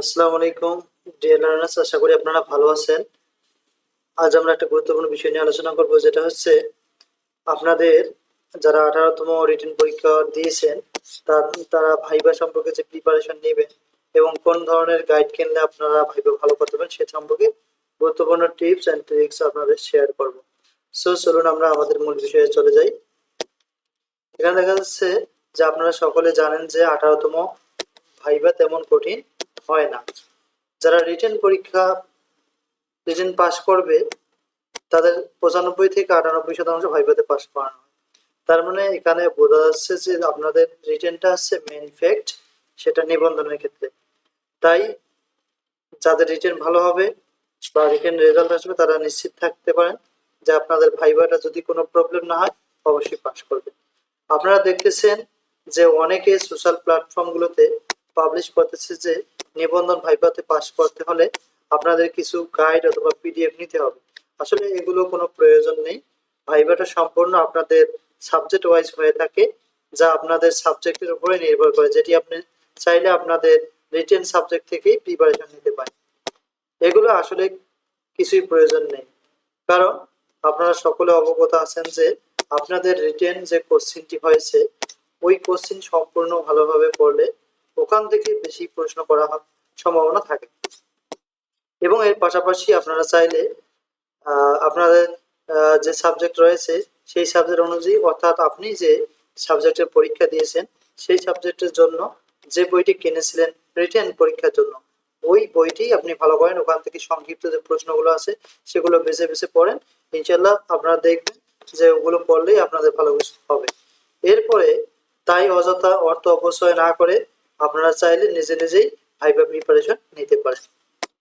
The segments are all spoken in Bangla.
আসসালামু আলাইকুম। ডিয়ার লার্নার্স আশা করি আপনারা ভালো আছেন। আজ আমরা একটা গুরুত্বপূর্ণ বিষয় নিয়ে আলোচনা করব, যেটা হচ্ছে আপনাদের যারা আঠারোতম রিটেন পরীক্ষা দিয়েছেন, তার ভাইবা সম্পর্কে যে প্রিপারেশন নেবেন এবং কোন ধরনের গাইড কিনলে আপনারা ভাইবা ভালো করতে পারেন সে সম্পর্কে গুরুত্বপূর্ণ টিপস অ্যান্ড ট্রিক্স আপনাদের শেয়ার করব। সো চলুন আমরা আমাদের মূল বিষয়ে চলে যাই। এখানে দেখা যাচ্ছে যে আপনারা সকলে জানেন যে আঠারোতম ভাইবা তেমন কঠিন। হয় না। যারা রিটেন পরীক্ষা রিটেন পাস করবে, তাদের পঁচানব্বই থেকে আটানব্বই শতাংশ ভাইভাতে পাস করানো হয়। তার মানে এখানে বোঝা যাচ্ছে যে আপনাদের রিটেনটা হচ্ছে মেন ফ্যাক্ট সেটা নিবন্ধনের ক্ষেত্রে। তাই যাদের রিটেন ভালো হবে বা রিটেন রেজাল্ট আসবে, তারা নিশ্চিত থাকতে পারেন যে আপনাদের ভাইভাটা যদি কোনো প্রবলেম না হয়, অবশ্যই পাস করবে। আপনারা দেখতেছেন যে অনেকে সোশ্যাল প্ল্যাটফর্মগুলোতে পাবলিশ করতেছে যে নিবন্ধন ভাইভাতে পাস করতে হলে আপনাদের কিছু গাইড অথবা পিডিএফ নিতে হবে। আসলে এগুলো কোনো প্রয়োজন নেই। ভাইভাটা সম্পূর্ণ আপনাদের সাবজেক্ট ওয়াইজ হয়ে থাকে, যা আপনাদের সাবজেক্টের উপরে নির্ভর করে, যেটি আপনি চাইলে আপনাদের রিটেন সাবজেক্ট থেকেই প্রিপারেশন নিতে পারেন। এগুলো আসলে কিছুই প্রয়োজন নেই। কারণ আপনারা সকলে অবগত আছেন যে আপনাদের রিটেন যে কোশ্চিনটি হয়েছে, ওই কোশ্চিন সম্পূর্ণ ভালোভাবে পড়লে ওখান থেকে বেশি প্রশ্ন করা সম্ভাবনা থাকে। এবং এর পাশাপাশি আপনারা চাইলে আপনাদের যে সাবজেক্ট রয়েছে, সেই সাবজেক্ট অনুযায়ী, অর্থাৎ আপনি যে সাবজেক্টের পরীক্ষা দিয়েছেন, সেই সাবজেক্টের জন্য যে বইটি কিনেছিলেন রিটেন পরীক্ষার জন্য, ওই বইটি আপনি ভালো করেন, ওখান থেকে সংক্ষিপ্ত যে প্রশ্নগুলো আছে, সেগুলো বেছে বেছে পড়েন ইনশাল্লাহ আপনারা দেখবেন যে ওগুলো পড়লেই আপনাদের ভালো হবে। এরপরে তাই অযথা অর্থ অপচয় না করে আপনারা চাইলে নিজে নিজেই ভাইবা প্রিপারেশন নিতে পারেন।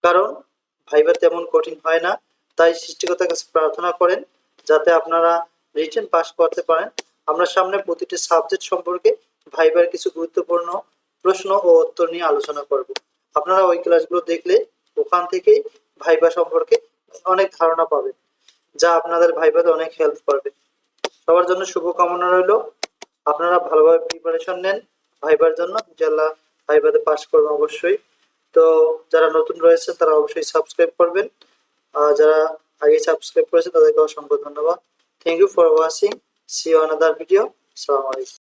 কারণ ভাইবা তেমন কঠিন হয় না, তাই সৃষ্টিকর্তার কাছে প্রার্থনা করেন যাতে আপনারা রিটেন পাস করতে পারেন। আমরা সামনে প্রতিটি সাবজেক্ট সম্পর্কে ভাইবার কিছু গুরুত্বপূর্ণ প্রশ্ন ও উত্তর নিয়ে আলোচনা করব। আপনারা ওই ক্লাসগুলো দেখলে ওখান থেকেই ভাইবা সম্পর্কে অনেক ধারণা পাবেন, যা আপনাদের ভাইবাতে অনেক হেল্প করবে। সবার জন্য শুভকামনা রইল। আপনারা ভালোভাবে প্রিপারেশন নেন। ভাইবার জন্য ইনশাল্লাহ ভাইবাতে পাস করবেন অবশ্যই। তো যারা নতুন রয়েছে, তারা অবশ্যই সাবস্ক্রাইব করবেন। আর যারা আগে সাবস্ক্রাইব করেছে, তাদেরকে অসংখ্য ধন্যবাদ। Thank you for watching see another video আসসালামু আলাইকুম